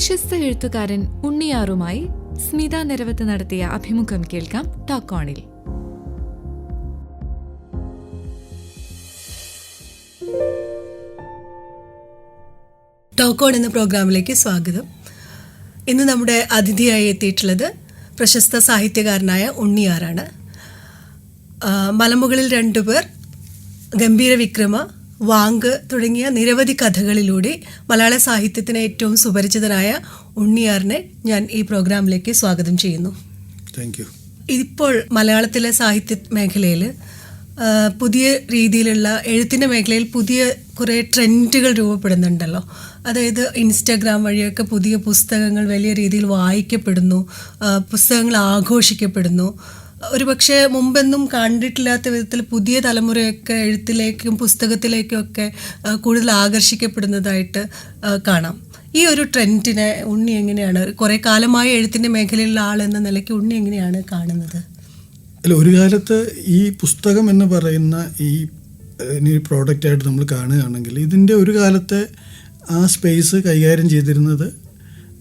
പ്രശസ്ത എഴുത്തുകാരൻ ഉണ്ണിയാറുമായി സ്മിത നിരവത്ത് നടത്തിയ അഭിമുഖം കേൾക്കാം ടോക്കോണിൽ ടോക്കോൺ എന്ന പ്രോഗ്രാമിലേക്ക് സ്വാഗതം. ഇന്ന് നമ്മുടെ അതിഥിയായി എത്തിയിട്ടുള്ളത് പ്രശസ്ത സാഹിത്യകാരനായ ഉണ്ണിയാറാണ്. മലമുകളിൽ രണ്ടുപേർ ഗംഭീര വിക്രമ വാങ്ക് തുടങ്ങിയ നിരവധി കഥകളിലൂടെ മലയാള സാഹിത്യത്തിന് ഏറ്റവും സുപരിചിതനായ ഉണ്ണിയാറിനെ ഞാൻ ഈ പ്രോഗ്രാമിലേക്ക് സ്വാഗതം ചെയ്യുന്നു. ഇപ്പോൾ മലയാളത്തിലെ സാഹിത്യ മേഖലയിൽ പുതിയ രീതിയിലുള്ള എഴുത്തിന്റെ മേഖലയിൽ പുതിയ കുറേ ട്രെൻഡുകൾ രൂപപ്പെടുന്നുണ്ടല്ലോ. അതായത് ഇൻസ്റ്റാഗ്രാം വഴിയൊക്കെ പുതിയ പുസ്തകങ്ങൾ വലിയ രീതിയിൽ വായിക്കപ്പെടുന്നു പുസ്തകങ്ങൾ ആഘോഷിക്കപ്പെടുന്നു. ഒരുപക്ഷെ മുമ്പെന്നും കണ്ടിട്ടില്ലാത്ത വിധത്തിൽ പുതിയ തലമുറയൊക്കെ എഴുത്തിലേക്കും പുസ്തകത്തിലേക്കും ഒക്കെ കൂടുതൽ ആകർഷിക്കപ്പെടുന്നതായിട്ട് കാണാം. ഈ ഒരു ട്രെൻഡിനെ ഉണ്ണി എങ്ങനെയാണ് കുറെ കാലമായി എഴുത്തിന്റെ മേഖലയിലുള്ള ആൾ എന്ന നിലയ്ക്ക് ഉണ്ണി എങ്ങനെയാണ് കാണുന്നത്? അല്ല ഒരു കാലത്ത് ഈ പുസ്തകം എന്ന് പറയുന്ന ഈ പ്രോഡക്റ്റ് ആയിട്ട് നമ്മൾ കാണുകയാണെങ്കിൽ ഇതിന്റെ ഒരു കാലത്തെ ആ സ്പേസ് കൈകാര്യം ചെയ്തിരുന്നത്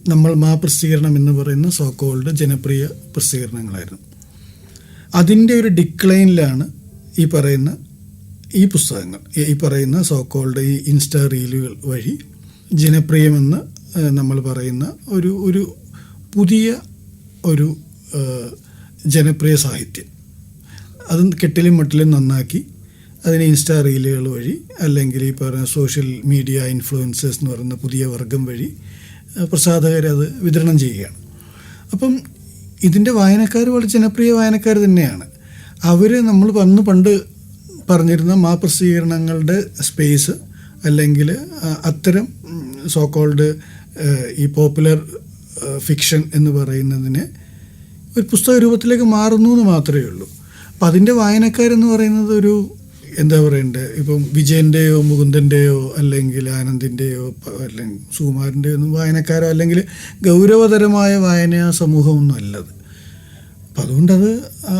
നമ്മൾ മാ പ്രസിദ്ധീകരണം എന്ന് പറയുന്ന സോക്കോൾഡ് ജനപ്രിയ പ്രസിദ്ധീകരണങ്ങളായിരുന്നു. അതിന്റെ ഒരു ഡിക്ലൈനിലാണ് ഈ പറയുന്ന ഈ പുസ്തകങ്ങൾ ഈ- പറയുന്ന സോക്കോൾഡ് ഈ ഇൻസ്റ്റാ റീലുകൾ വഴി ജനപ്രിയമെന്ന് നമ്മൾ പറയുന്ന ഒരു ഒരു പുതിയ ഒരു ജനപ്രിയ സാഹിത്യം. അത് കെട്ടിലും മട്ടിലും നന്നാക്കി അതിനെ ഇൻസ്റ്റാ റീലുകൾ വഴി അല്ലെങ്കിൽ ഈ പറയുന്ന സോഷ്യൽ മീഡിയ ഇൻഫ്ലുവൻസേഴ്സ് എന്ന് പറയുന്ന പുതിയ വർഗം വഴി പ്രസാധകരത് വിതരണം ചെയ്യുകയാണ്. അപ്പം ഇതിന്റെ വായനക്കാർ വളരെ ജനപ്രിയ വായനക്കാർ തന്നെയാണ്. അവർ നമ്മൾ വന്ന് പണ്ട് പറഞ്ഞിരുന്ന മാ പ്രസിദ്ധീകരണങ്ങളുടെ സ്പേസ് അല്ലെങ്കിൽ അത്തരം സോക്കോൾഡ് ഈ പോപ്പുലർ ഫിക്ഷൻ എന്ന് പറയുന്നതിന് ഒരു പുസ്തക രൂപത്തിലേക്ക് മാറുന്നു എന്ന് മാത്രമേ ഉള്ളൂ. അപ്പം അതിന്റെ വായനക്കാരെന്ന് പറയുന്നത് ഒരു എന്താ പറയണ്ടേ? ഇപ്പം വിജയന്റെയോ മുകുന്ദന്റെയോ അല്ലെങ്കിൽ ആനന്ദിന്റെയോ അല്ലെങ്കിൽ സുകുമാരന്റെയോ ഒന്നും വായനക്കാരോ അല്ലെങ്കിൽ ഗൗരവതരമായ വായന സമൂഹമൊന്നും അല്ലത് അപ്പം അതുകൊണ്ടത്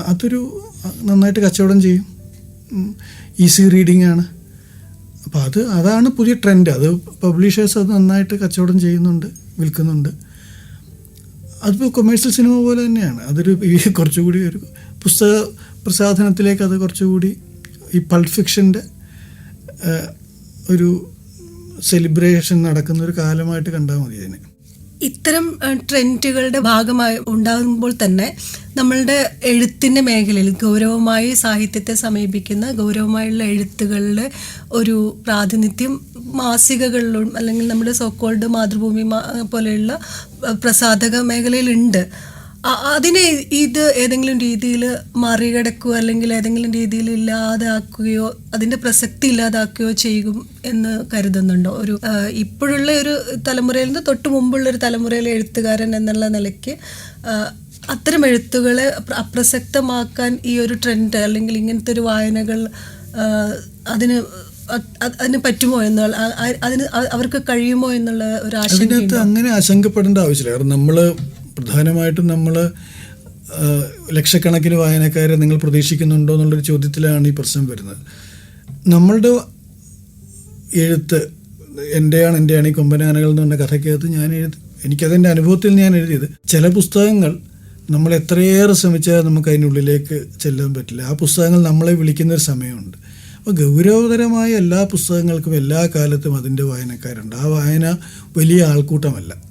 അതൊരു നന്നായിട്ട് കച്ചവടം ചെയ്യും. ഈസി റീഡിംഗ് ആണ്. അപ്പോൾ അത് അതാണ് പുതിയ ട്രെൻഡ്. അത് പബ്ലിഷേഴ്സ് അത് നന്നായിട്ട് കച്ചവടം ചെയ്യുന്നുണ്ട് വിൽക്കുന്നുണ്ട്. അതിപ്പോൾ കൊമേഴ്സ്യൽ സിനിമ പോലെ തന്നെയാണ്. അതൊരു കുറച്ചുകൂടി ഒരു പുസ്തക പ്രസാധനത്തിലേക്ക് അത് കുറച്ചുകൂടി ഈ പൾപ്പ് ഫിക്ഷന്റെ ഒരു സെലിബ്രേഷൻ നടക്കുന്ന ഒരു കാലമായിട്ട് കണ്ടാൽ മതി അതിനെ. ഇത്തരം ട്രെൻഡുകളുടെ ഭാഗമായി ഉണ്ടാകുമ്പോൾ തന്നെ നമ്മളുടെ എഴുത്തിന്റെ മേഖലയിൽ ഗൗരവമായി സാഹിത്യത്തെ സമീപിക്കുന്ന ഗൗരവമായുള്ള എഴുത്തുകളിൽ ഒരു പ്രാതിനിധ്യം മാസികകളിലും അല്ലെങ്കിൽ നമ്മുടെ സോക്കോൾഡ് മാതൃഭൂമി പോലെയുള്ള പ്രസാധക മേഖലയിലുണ്ട്. അതിനെ ഇത് ഏതെങ്കിലും രീതിയിൽ മറികടക്കുകയോ അല്ലെങ്കിൽ ഏതെങ്കിലും രീതിയിൽ ഇല്ലാതാക്കുകയോ അതിന്റെ പ്രസക്തി ഇല്ലാതാക്കുകയോ ചെയ്യും എന്ന് കരുതുന്നുണ്ടോ? ഒരു ഇപ്പോഴുള്ള ഒരു തലമുറയിൽ നിന്ന് തൊട്ട് മുമ്പുള്ള ഒരു തലമുറയിലെ എഴുത്തുകാരൻ എന്നുള്ള നിലയ്ക്ക് അത്തരം എഴുത്തുകളെ അപ്രസക്തമാക്കാൻ ഈ ഒരു ട്രെൻഡ് അല്ലെങ്കിൽ ഇങ്ങനത്തെ ഒരു വായനകൾ അതിന് അതിന് പറ്റുമോ എന്നുള്ള അതിന് അവർക്ക് കഴിയുമോ എന്നുള്ള ഒരു ആശങ്ക അങ്ങനെ ആശങ്കപ്പെടേണ്ട ആവശ്യമില്ല. കാരണം നമ്മൾ പ്രധാനമായിട്ടും നമ്മൾ ലക്ഷക്കണക്കിന് വായനക്കാരെ നിങ്ങൾ പ്രതീക്ഷിക്കുന്നുണ്ടോ എന്നുള്ളൊരു ചോദ്യത്തിലാണ് ഈ പ്രശ്നം വരുന്നത്. നമ്മളുടെ എഴുത്ത് എന്റെയാണ് എന്റെയാണ് ഈ കൊമ്പനാനകൾ എന്ന് പറഞ്ഞ കഥയ്ക്കകത്ത് ഞാൻ എഴുതി എനിക്കതിന്റെ അനുഭവത്തിൽ ഞാൻ എഴുതിയത് ചില പുസ്തകങ്ങൾ നമ്മൾ എത്രയേറെ ശ്രമിച്ചാൽ നമുക്ക് അതിനുള്ളിലേക്ക് ചെല്ലാൻ പറ്റില്ല. ആ പുസ്തകങ്ങൾ നമ്മളെ വിളിക്കുന്ന ഒരു സമയമുണ്ട്. അപ്പോൾ ഗൗരവതരമായ എല്ലാ പുസ്തകങ്ങൾക്കും എല്ലാ കാലത്തും അതിന്റെ വായനക്കാരുണ്ട്. ആ വായന വലിയ ആൾക്കൂട്ടമല്ല.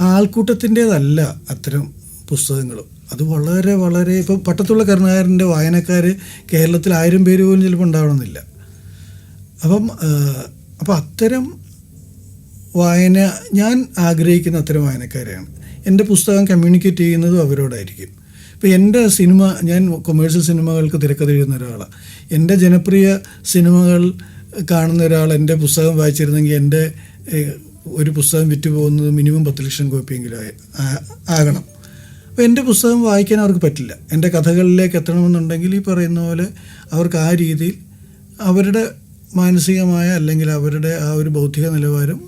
ആൾക്കൂട്ടത്തിന്റേതല്ല അത്തരം പുസ്തകങ്ങളും അത് വളരെ വളരെ ഇപ്പം പട്ടത്തുള്ള കരുണാകരന്റെ വായനക്കാർ കേരളത്തിൽ ആയിരം പേര് പോലും ചിലപ്പോൾ ഉണ്ടാവണമെന്നില്ല. അപ്പം അപ്പം അത്തരം വായന ഞാൻ ആഗ്രഹിക്കുന്ന അത്തരം വായനക്കാരെയാണ്. എന്റെ പുസ്തകം കമ്മ്യൂണിക്കേറ്റ് ചെയ്യുന്നതും അവരോടായിരിക്കും. ഇപ്പം എന്റെ സിനിമ ഞാൻ കൊമേഴ്ഷ്യൽ സിനിമകൾക്ക് തിരക്കഥ എഴുതുന്ന ഒരാളാണ്. എന്റെ ജനപ്രിയ സിനിമകൾ കാണുന്ന ഒരാൾ എന്റെ പുസ്തകം വായിച്ചിരുന്നെങ്കിൽ എന്റെ ഒരു പുസ്തകം വിറ്റ് പോകുന്നത് മിനിമം പത്ത് ലക്ഷം കോപ്പിയെങ്കിലും ആകണം. അപ്പോൾ എന്റെ പുസ്തകം വായിക്കാൻ അവർക്ക് പറ്റില്ല. എന്റെ കഥകളിലേക്ക് എത്തണമെന്നുണ്ടെങ്കിൽ ഈ പറയുന്ന പോലെ അവർക്ക് ആ രീതിയിൽ അവരുടെ മാനസികമായ അല്ലെങ്കിൽ അവരുടെ ആ ഒരു ബൗദ്ധിക നിലവാരം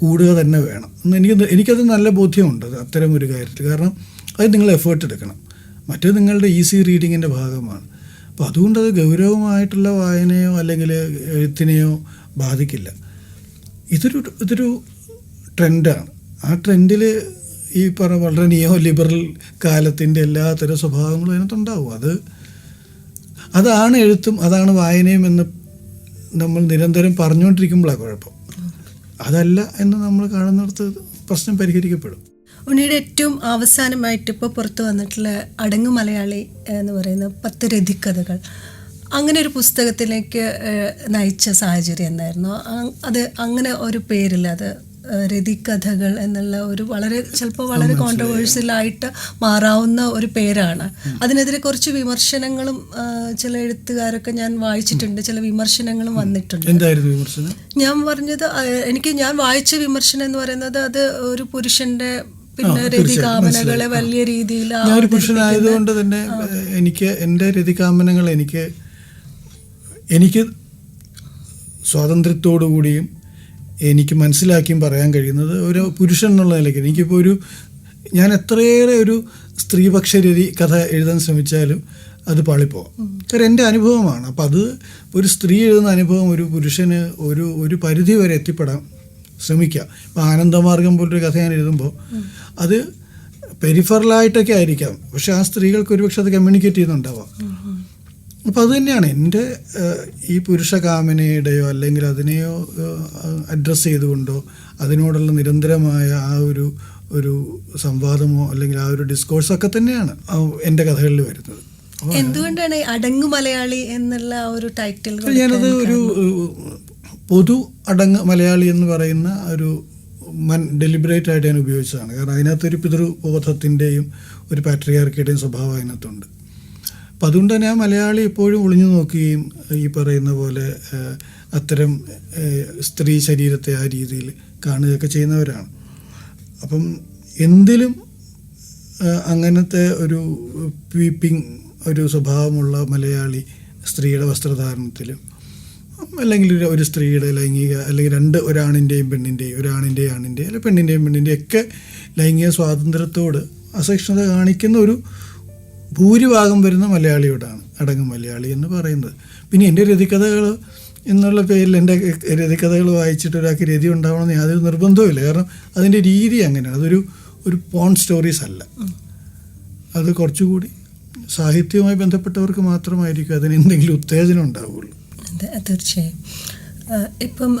കൂടുക തന്നെ വേണം. എനിക്ക് എനിക്കത് നല്ല ബോധ്യമുണ്ട്. അത് അത്തരം ഒരു കാര്യത്തിൽ. കാരണം അത് നിങ്ങൾ എഫേർട്ട് എടുക്കണം. മറ്റേ നിങ്ങളുടെ ഈസി റീഡിങ്ങിന്റെ ഭാഗമാണ്. അപ്പോൾ അതുകൊണ്ട് അത് ഗൗരവമായിട്ടുള്ള വായനയോ അല്ലെങ്കിൽ എഴുത്തിനെയോ ബാധിക്കില്ല. ഇതൊരു ഇതൊരു ട്രെൻഡാണ്. ആ ട്രെൻഡിൽ ഈ പറഞ്ഞ വളരെ നിയോ ലിബറൽ കാലത്തിന്റെ എല്ലാത്തരം സ്വഭാവങ്ങളും അതിനകത്തുണ്ടാവും. അത് അതാണ് എഴുത്തും അതാണ് വായനയും എന്ന് നമ്മൾ നിരന്തരം പറഞ്ഞുകൊണ്ടിരിക്കുമ്പോഴാണ് കുഴപ്പം. അതല്ല എന്ന് നമ്മൾ കാണുന്നിടത്ത് പ്രശ്നം പരിഹരിക്കപ്പെടും. ഉണ്ണിയുടെ ഏറ്റവും അവസാനമായിട്ട് ഇപ്പോൾ പുറത്തു വന്നിട്ടുള്ള അടങ്ങ് മലയാളി എന്ന് പറയുന്ന പത്ത് രതിക്കഥകൾ. അങ്ങനെ ഒരു പുസ്തകത്തിലേക്ക് നയിച്ച സാഹചര്യം എന്തായിരുന്നു? അത് അങ്ങനെ ഒരു പേരിൽ അത് രതികഥകൾ എന്നുള്ള ഒരു വളരെ ചിലപ്പോൾ വളരെ കോൺട്രവേഴ്സ്യൽ ആയിട്ട് മാറാവുന്ന ഒരു പേരാണ്. അതിനെതിരെ കുറച്ച് വിമർശനങ്ങളും ചില എഴുത്തുകാരൊക്കെ ഞാൻ വായിച്ചിട്ടുണ്ട് ചില വിമർശനങ്ങളും വന്നിട്ടുണ്ട്. എന്തായിരുന്നു വിമർശനം? ഞാൻ പറഞ്ഞത് എനിക്ക് ഞാൻ വായിച്ച വിമർശനം എന്ന് പറയുന്നത് അത് ഒരു പുരുഷന്റെ പിന്നെ രതികാമനകളെ വലിയ രീതിയിൽ ഞാനൊരു പുരുഷനായതുകൊണ്ട് തന്നെ എനിക്ക് എന്റെ രതികാമനങ്ങൾ എനിക്ക് എനിക്ക് സ്വാതന്ത്ര്യത്തോടു കൂടിയും എനിക്ക് മനസ്സിലാക്കിയും പറയാൻ കഴിയുന്നത് ഒരു പുരുഷൻ എന്നുള്ള നിലയ്ക്ക്. എനിക്കിപ്പോൾ ഒരു ഞാൻ എത്രയേറെ ഒരു സ്ത്രീപക്ഷ രീതി കഥ എഴുതാൻ ശ്രമിച്ചാലും അത് പാളിപ്പോവാം. കാരണം എന്റെ അനുഭവമാണ്. അപ്പം അത് ഒരു സ്ത്രീ എഴുതുന്ന അനുഭവം ഒരു പുരുഷന് ഒരു ഒരു പരിധി വരെ എത്തിപ്പെടാൻ ശ്രമിക്കുക. ഇപ്പം ആനന്ദമാർഗം പോലൊരു കഥ ഞാൻ എഴുതുമ്പോൾ അത് പെരിഫറലായിട്ടൊക്കെ ആയിരിക്കാം. പക്ഷെ ആ സ്ത്രീകൾക്ക് ഒരുപക്ഷെ അത് കമ്മ്യൂണിക്കേറ്റ് ചെയ്യുന്നുണ്ടാവാം. അപ്പോൾ അത് തന്നെയാണ്. എന്റെ ഈ പുരുഷ കാമനയുടെയോ അല്ലെങ്കിൽ അതിനെയോ അഡ്രസ്സ് ചെയ്തുകൊണ്ടോ അതിനോടുള്ള നിരന്തരമായ ആ ഒരു ഒരു സംവാദമോ അല്ലെങ്കിൽ ആ ഒരു ഡിസ്കോഴ്സോ ഒക്കെ തന്നെയാണ് എന്റെ കഥകളിൽ വരുന്നത്. എന്തുകൊണ്ടാണ് അടങ്ങ് മലയാളി എന്നുള്ള ആ ഒരു ടൈറ്റിൽ ഞാനത് ഒരു പൊതു അടങ്ങ് മലയാളി എന്ന് പറയുന്ന ഒരു മൻ ഡെലിബറേറ്റ് ആയിട്ട് ഞാൻ ഉപയോഗിച്ചതാണ്. കാരണം അതിനകത്തൊരു പിതൃബോധത്തിന്റെയും ഒരു പാട്രിയാർക്കിയുടെയും സ്വഭാവം അതിനകത്തുണ്ട്. അപ്പം അതുകൊണ്ട് തന്നെ ആ മലയാളി എപ്പോഴും ഒളിഞ്ഞു നോക്കുകയും ഈ പറയുന്ന പോലെ അത്തരം സ്ത്രീ ശരീരത്തെ ആ രീതിയിൽ കാണുകയൊക്കെ ചെയ്യുന്നവരാണ്. അപ്പം എന്തിലും അങ്ങനത്തെ ഒരു പീപ്പിംഗ് ഒരു സ്വഭാവമുള്ള മലയാളി സ്ത്രീയുടെ വസ്ത്രധാരണത്തിലും അല്ലെങ്കിൽ ഒരു സ്ത്രീയുടെ ലൈംഗിക അല്ലെങ്കിൽ രണ്ട് ഒരാണിന്റെയും പെണ്ണിന്റെയും ഒരാണിന്റെയും ആണിന്റെയും അല്ലെങ്കിൽ പെണ്ണിന്റെയും പെണ്ണിന്റെയും ഒക്കെ ലൈംഗിക സ്വാതന്ത്ര്യത്തോട് അസഹിഷ്ണുത കാണിക്കുന്ന ഒരു ഭൂരിഭാഗം വരുന്ന മലയാളിയോടാണ് അടങ്ങും മലയാളി എന്ന് പറയുന്നത്. പിന്നെ എന്റെ രതികഥകൾ എന്നുള്ള പേരിൽ എന്റെ രതികഥകൾ വായിച്ചിട്ട് ഒരാൾക്ക് രതി ഉണ്ടാവണമെന്ന് യാതൊരു നിർബന്ധവുമില്ല കാരണം അതിന്റെ രീതി അങ്ങനെയാണ്. അതൊരു ഒരു പോൺ സ്റ്റോറീസ് അല്ല. അത് കുറച്ചുകൂടി സാഹിത്യവുമായി ബന്ധപ്പെട്ടവർക്ക് മാത്രമായിരിക്കും അതിന് എന്തെങ്കിലും ഉത്തേജനം ഉണ്ടാവുള്ളൂ. അതെ തീർച്ചയായും. ഇപ്പം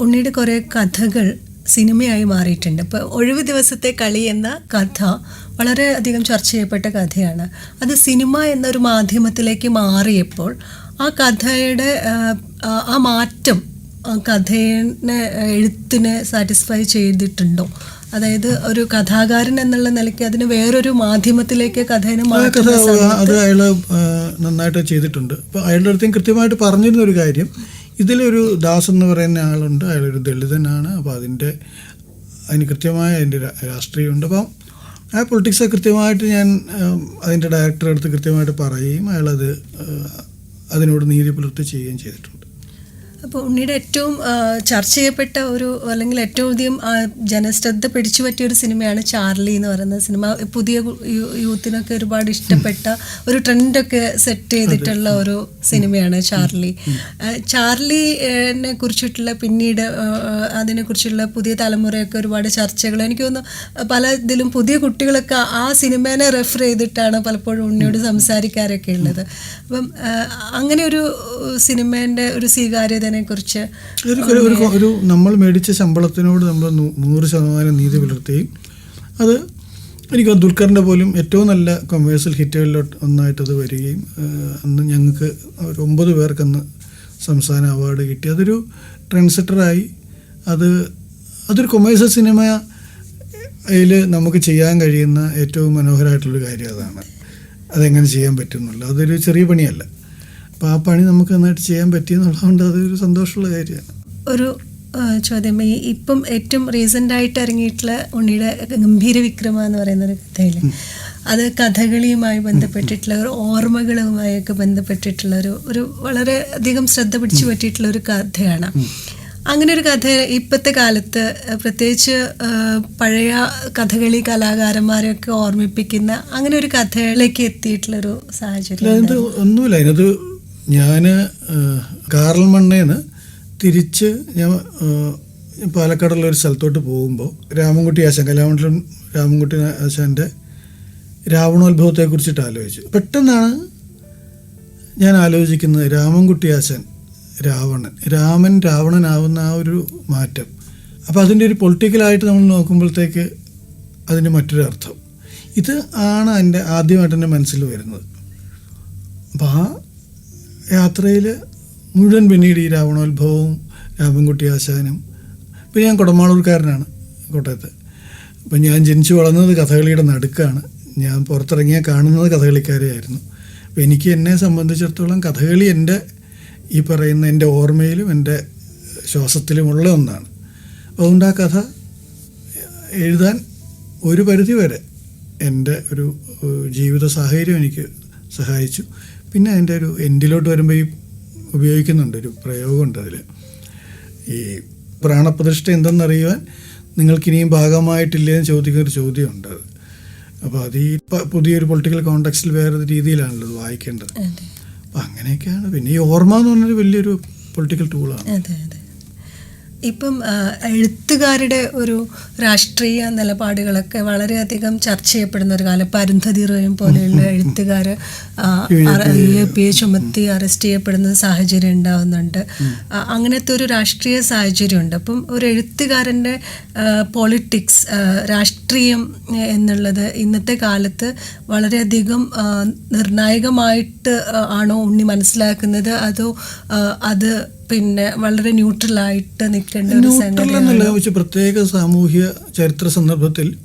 ഉണ്ണിയുടെ കുറേ കഥകൾ സിനിമയായി മാറിയിട്ടുണ്ട്. ഇപ്പോൾ ഒഴിവ് ദിവസത്തെ കളി എന്ന കഥ വളരെ അധികം ചർച്ച ചെയ്യപ്പെട്ട കഥയാണ്. അത് സിനിമ എന്നൊരു മാധ്യമത്തിലേക്ക് മാറിയപ്പോൾ ആ കഥയുടെ ആ, മാറ്റം ആ കഥയെ എഴുത്തിനെ സാറ്റിസ്ഫൈ ചെയ്തിട്ടുണ്ടോ? അതായത് ഒരു കഥാകാരൻ എന്നുള്ള നിലയ്ക്ക് അതിന് വേറൊരു മാധ്യമത്തിലേക്ക് കഥേനെ അത് അയാൾ നന്നായിട്ട് ചെയ്തിട്ടുണ്ട്. അപ്പോൾ അയാളുടെ അടുത്തും കൃത്യമായിട്ട് പറഞ്ഞിരുന്ന ഒരു കാര്യം. ഇതിലൊരു ദാസ് എന്ന് പറയുന്ന ആളുണ്ട്. അയാളൊരു ദളിതനാണ്. അപ്പോൾ അതിന്റെ അതിന് കൃത്യമായ അതിന്റെ രാഷ്ട്രീയമുണ്ട്. അപ്പം ആ പൊളിറ്റിക്സ് കൃത്യമായിട്ട് ഞാൻ അതിന്റെ ഡയറക്ടറെ അടുത്ത് കൃത്യമായിട്ട് പറയുകയും അയാളത് അതിനോട് നീതി പുലർത്തി ചെയ്യുകയും ചെയ്തിട്ടുണ്ട്. അപ്പോൾ ഉണ്ണിയുടെ ഏറ്റവും ചർച്ച ചെയ്യപ്പെട്ട ഒരു അല്ലെങ്കിൽ ഏറ്റവും അധികം ജനശ്രദ്ധ പിടിച്ചു പറ്റിയ ഒരു സിനിമയാണ് ചാർലി എന്ന് പറയുന്ന സിനിമ. പുതിയ യൂത്തിനൊക്കെ ഒരുപാട് ഇഷ്ടപ്പെട്ട ഒരു ട്രെൻഡൊക്കെ സെറ്റ് ചെയ്തിട്ടുള്ള ഒരു സിനിമയാണ് ചാർലി. ചാർലിനെ കുറിച്ചിട്ടുള്ള പിന്നീട് അതിനെ കുറിച്ചുള്ള അതിനെക്കുറിച്ചുള്ള പുതിയ തലമുറയൊക്കെ ഒരുപാട് ചർച്ചകൾ എനിക്ക് തോന്നുന്നു പല ഇതിലും പുതിയ കുട്ടികളൊക്കെ ആ സിനിമേനെ റെഫർ ചെയ്തിട്ടാണ് പലപ്പോഴും ഉണ്ണിയോട് സംസാരിക്കാറൊക്കെ ഉള്ളത്. അപ്പം അങ്ങനെ ഒരു സിനിമേന്റെ ഒരു സ്വീകാര്യതനെ കുറിച്ച് ഒരു നമ്മൾ മേടിച്ച ശമ്പളത്തിനോട് നമ്മൾ നൂറ് ശതമാനം നീതി പുലർത്തുകയും അത് എനിക്ക് ദുൽഖറിന്റെ പോലും ഏറ്റവും നല്ല കൊമേഴ്സ്യൽ ഹിറ്റുകളിലോട്ട് ഒന്നായിട്ട് അത് വരികയും അന്ന് ഞങ്ങൾക്ക് ഒരു ഒമ്പത് പേർക്കന്ന് സംസ്ഥാന അവാർഡ് കിട്ടി. അതൊരു ട്രെൻഡ് സെറ്ററായി അത് അതൊരു കൊമേഴ്സ്യൽ സിനിമ അതിൽ നമുക്ക് ചെയ്യാൻ കഴിയുന്ന ഏറ്റവും മനോഹരമായിട്ടുള്ളൊരു കാര്യം അതാണ്. അതെങ്ങനെ ചെയ്യാൻ പറ്റുന്നുള്ളൂ അതൊരു ചെറിയ പണിയല്ല. അപ്പോൾ ആ പണി നമുക്ക് നന്നായിട്ട് ചെയ്യാൻ പറ്റിയെന്നുള്ളതുകൊണ്ട് അതൊരു സന്തോഷമുള്ള കാര്യമാണ്. ഒരു ചോദ്യം. ഈ ഇപ്പം ഏറ്റവും റീസെന്റ് ആയിട്ട് ഇറങ്ങിയിട്ടുള്ള ഉണ്ണിയുടെ ഗംഭീര വിക്രമ എന്ന് പറയുന്ന ഒരു കഥയിൽ അത് കഥകളിയുമായി ബന്ധപ്പെട്ടിട്ടുള്ള ഒരു ഓർമ്മകളുമായൊക്കെ ബന്ധപ്പെട്ടിട്ടുള്ള ഒരു ഒരു വളരെ അധികം ശ്രദ്ധ പിടിച്ചു പറ്റിയിട്ടുള്ള ഒരു കഥയാണ്. അങ്ങനെ ഒരു കഥ ഇപ്പോഴത്തെ കാലത്ത് പ്രത്യേകിച്ച് പഴയ കഥകളി കലാകാരന്മാരെയൊക്കെ ഓർമ്മിപ്പിക്കുന്ന അങ്ങനെ ഒരു കഥയിലേക്ക് എത്തിയിട്ടുള്ളൊരു സാഹചര്യം ഒന്നുമില്ല. അതിനകത്ത് ഞാൻ കാറൽ മണ്ണേന്ന് തിരിച്ച് ഞാൻ പാലക്കാടുള്ള ഒരു സ്ഥലത്തോട്ട് പോകുമ്പോൾ രാമൻകുട്ടി ആശാൻ കലാമണ്ഡലം രാമൻകുട്ടി ആശാന്റെ രാവണോത്ഭവത്തെ കുറിച്ചിട്ട് ആലോചിച്ചു. പെട്ടെന്നാണ് ഞാൻ ആലോചിക്കുന്നത് രാമൻകുട്ടി ആശാൻ രാവണൻ രാമൻ രാവണനാവുന്ന ആ ഒരു മാറ്റം. അപ്പോൾ അതിന്റെ ഒരു പൊളിറ്റിക്കലായിട്ട് നമ്മൾ നോക്കുമ്പോഴത്തേക്ക് അതിന് മറ്റൊരു അർത്ഥം. ഇത് ആണ് എന്റെ ആദ്യമായിട്ട് എന്റെ മനസ്സിൽ വരുന്നത്. അപ്പോൾ ആ യാത്രയിൽ മുഴുവൻ പിന്നീട് ഈ രാവണോത്ഭവവും രാമൻകുട്ടി ആശാനും ഇപ്പം ഞാൻ കുടമാളൂർക്കാരനാണ് കോട്ടയത്ത്. അപ്പം ഞാൻ ജനിച്ചു വളർന്നത് കഥകളിയുടെ നടുക്കാണ്. ഞാൻ പുറത്തിറങ്ങിയാൽ കാണുന്നത് കഥകളിക്കാരെയായിരുന്നു. അപ്പം എനിക്ക് എന്നെ സംബന്ധിച്ചിടത്തോളം കഥകളി എന്റെ ഈ പറയുന്ന എന്റെ ഓർമ്മയിലും എന്റെ ശ്വാസത്തിലുമുള്ള ഒന്നാണ്. അതുകൊണ്ട് ആ കഥ എഴുതാൻ ഒരു പരിധി വരെ എന്റെ ഒരു ജീവിത സാഹചര്യം എനിക്ക് സഹായിച്ചു. പിന്നെ അതിന്റെ ഒരു എൻഡിലോട്ട് വരുമ്പോൾ ഈ ഉപയോഗിക്കുന്നുണ്ട് ഒരു പ്രയോഗമുണ്ട് അതിൽ ഈ പ്രാണപ്രതിഷ്ഠ എന്തെന്നറിയുവാൻ നിങ്ങൾക്കിനിയും ഭാഗമായിട്ടില്ലേ എന്ന് ചോദിക്കുന്ന ഒരു ചോദ്യമുണ്ട് അത്. അപ്പോൾ അത് ഈ പുതിയൊരു പൊളിറ്റിക്കൽ കോണ്ടക്സ്റ്റിൽ വേറെ രീതിയിലാണല്ലോ അത് വായിക്കേണ്ടത്. അപ്പം അങ്ങനെയൊക്കെയാണ്. പിന്നെ ഈ ഓർമ്മ എന്ന് പറഞ്ഞൊരു വലിയൊരു പൊളിറ്റിക്കൽ ടൂളാണ് ഇപ്പം എഴുത്തുകാരുടെ ഒരു രാഷ്ട്രീയ നിലപാടുകളൊക്കെ വളരെയധികം ചർച്ച ചെയ്യപ്പെടുന്ന ഒരു കാലം. ഇപ്പം അരുന്ധതി റോയും പോലെയുള്ള എഴുത്തുകാർ യു പി എ ചുമത്തി അറസ്റ്റ് ചെയ്യപ്പെടുന്ന സാഹചര്യം ഉണ്ടാവുന്നുണ്ട്. അങ്ങനത്തെ ഒരു രാഷ്ട്രീയ സാഹചര്യമുണ്ട്. അപ്പം ഒരു എഴുത്തുകാരന്റെ പൊളിറ്റിക്സ് രാഷ്ട്രീയം എന്നുള്ളത് ഇന്നത്തെ കാലത്ത് വളരെയധികം നിർണായകമായിട്ട് ആണോ ഉണ്ണി മനസ്സിലാക്കുന്നത്? അതോ അത് പിന്നെ വളരെ ന്യൂട്രൽ ആയിട്ട് നിൽക്കേണ്ട ഒരു ന്യൂട്രൽ സംഗതിയാണ്. വെച്ച് പ്രത്യേക സാമൂഹ്യ ചരിത്ര സന്ദർഭത്തിൽ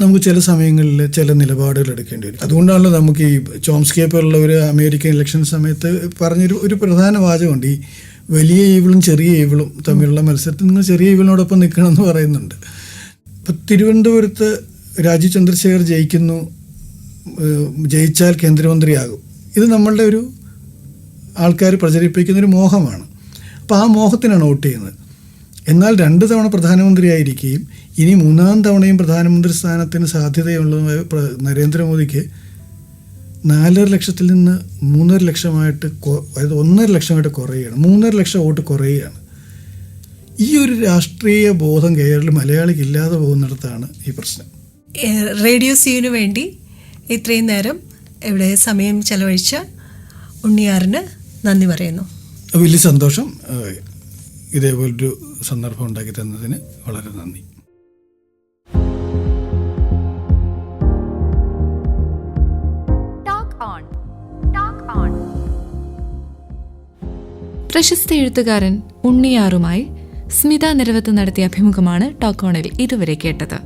നമുക്ക് ചില സമയങ്ങളിൽ ചില നിലപാടുകൾ എടുക്കേണ്ടി വരും. അതുകൊണ്ടാണല്ലോ നമുക്ക് ഈ ചോംസ്കിയെ പോലുള്ള ഒരു അമേരിക്കൻ ഇലക്ഷൻ സമയത്ത് പറഞ്ഞൊരു ഒരു പ്രധാന വാചകമുണ്ട്. ഈ വലിയ ഈവിളും ചെറിയ ഈവിളും തമ്മിലുള്ള മത്സരത്തിൽ നിങ്ങൾ ചെറിയ ഈവിളിനോടൊപ്പം നിൽക്കണം എന്ന് പറയുന്നുണ്ട്. ഇപ്പം തിരുവനന്തപുരത്ത് രാജീവ് ചന്ദ്രശേഖർ ജയിക്കുന്നു ഏഹ് ജയിച്ചാൽ കേന്ദ്രമന്ത്രിയാകും. ഇത് നമ്മളുടെ ഒരു ആൾക്കാർ പ്രചരിപ്പിക്കുന്ന ഒരു മോഹമാണ്. അപ്പോൾ ആ മോഹത്തിനാണ് വോട്ട് ചെയ്യുന്നത്. എന്നാൽ രണ്ട് തവണ പ്രധാനമന്ത്രിയായിരിക്കുകയും ഇനി മൂന്നാം തവണയും പ്രധാനമന്ത്രി സ്ഥാനത്തിന് സാധ്യതയുള്ള നരേന്ദ്രമോദിക്ക് നാലര ലക്ഷത്തിൽ നിന്ന് മൂന്നര ലക്ഷമായിട്ട് അതായത് ഒന്നര ലക്ഷമായിട്ട് കുറയുകയാണ്. മൂന്നര ലക്ഷം വോട്ട് കുറയുകയാണ്. ഈ ഒരു രാഷ്ട്രീയ ബോധം കേരള മലയാളിക്ക് ഇല്ലാതെ പോകുന്നിടത്താണ് ഈ പ്രശ്നം. റേഡിയോ സീനു വേണ്ടി ഇത്രയും നേരം ഇവിടെ സമയം ചെലവഴിച്ച ഉണ്ണിയാറിന് നന്ദി പറയുന്നു വലിയ സന്തോഷം ഇതേപോലൊരു സന്ദർഭം ഉണ്ടാക്കി തന്നതിന് വളരെ നന്ദി Talk on. Talk on. പ്രശസ്ത എഴുത്തുകാരൻ ഉണ്ണിയാറുമായി സ്മിത നിരവത്ത് നടത്തിയ അഭിമുഖമാണ് ടോക്കോണിൽ ഇതുവരെ കേട്ടത്